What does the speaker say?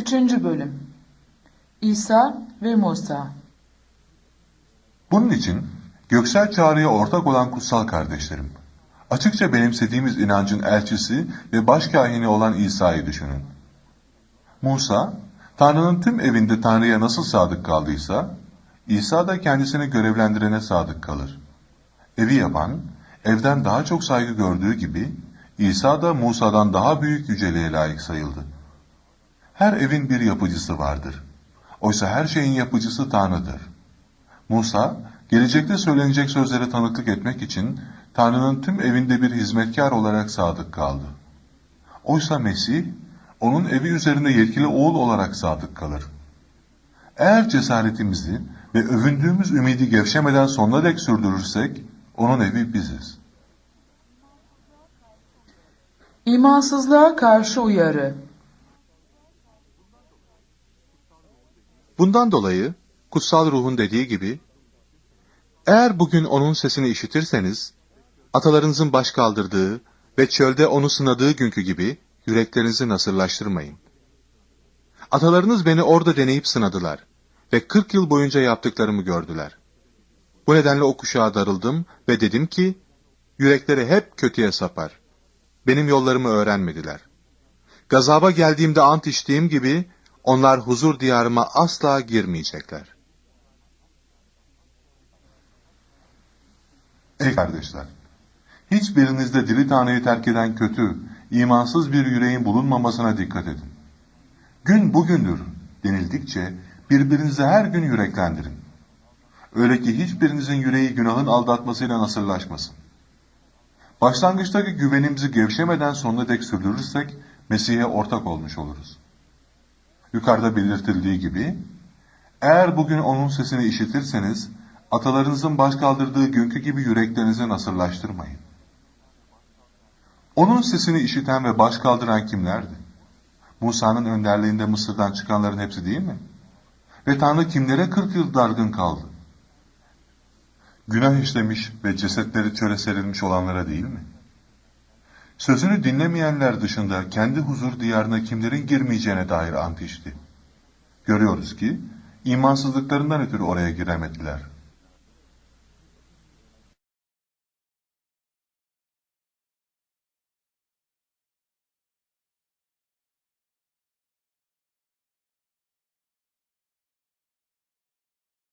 Üçüncü Bölüm İsa ve Musa Bunun için göksel çağrıya ortak olan kutsal kardeşlerim, açıkça benimsediğimiz inancın elçisi ve başkahini olan İsa'yı düşünün. Musa, Tanrı'nın tüm evinde Tanrı'ya nasıl sadık kaldıysa, İsa da kendisini görevlendirene sadık kalır. Evi yapan, evden daha çok saygı gördüğü gibi, İsa da Musa'dan daha büyük yüceliğe layık sayıldı. Her evin bir yapıcısı vardır. Oysa her şeyin yapıcısı Tanrı'dır. Musa, gelecekte söylenecek sözlere tanıklık etmek için Tanrı'nın tüm evinde bir hizmetkar olarak sadık kaldı. Oysa Mesih, onun evi üzerinde yetkili oğul olarak sadık kalır. Eğer cesaretimizi ve övündüğümüz ümidi gevşemeden sonuna dek sürdürürsek, onun evi biziz. İmansızlığa karşı uyarı Bundan dolayı kutsal ruhun dediği gibi, eğer bugün onun sesini işitirseniz, atalarınızın baş kaldırdığı ve çölde onu sınadığı günkü gibi yüreklerinizi nasırlaştırmayın. Atalarınız beni orada deneyip sınadılar ve 40 yıl boyunca yaptıklarımı gördüler. Bu nedenle o kuşağa darıldım ve dedim ki, yürekleri hep kötüye sapar. Benim yollarımı öğrenmediler. Gazaba geldiğimde ant içtiğim gibi, onlar huzur diyarıma asla girmeyecekler. Ey kardeşler! Hiçbirinizde diri Tanrı'yı terk eden kötü, imansız bir yüreğin bulunmamasına dikkat edin. Gün bugündür denildikçe birbirinizi her gün yüreklendirin. Öyle ki hiçbirinizin yüreği günahın aldatmasıyla nasırlaşmasın. Başlangıçtaki güvenimizi gevşemeden sonuna dek sürdürürsek Mesih'e ortak olmuş oluruz. Yukarıda belirtildiği gibi, eğer bugün onun sesini işitirseniz, atalarınızın baş kaldırdığı günkü gibi yüreklerinizi nasırlaştırmayın. Onun sesini işiten ve baş kaldıran kimlerdi? Musa'nın önderliğinde Mısır'dan çıkanların hepsi değil mi? Ve Tanrı kimlere 40 yıl dargın kaldı? Günah işlemiş ve cesetleri çöle serilmiş olanlara değil mi? Sözünü dinlemeyenler dışında kendi huzur diyarına kimlerin girmeyeceğine dair ant içti. Görüyoruz ki imansızlıklarından ötürü oraya giremediler.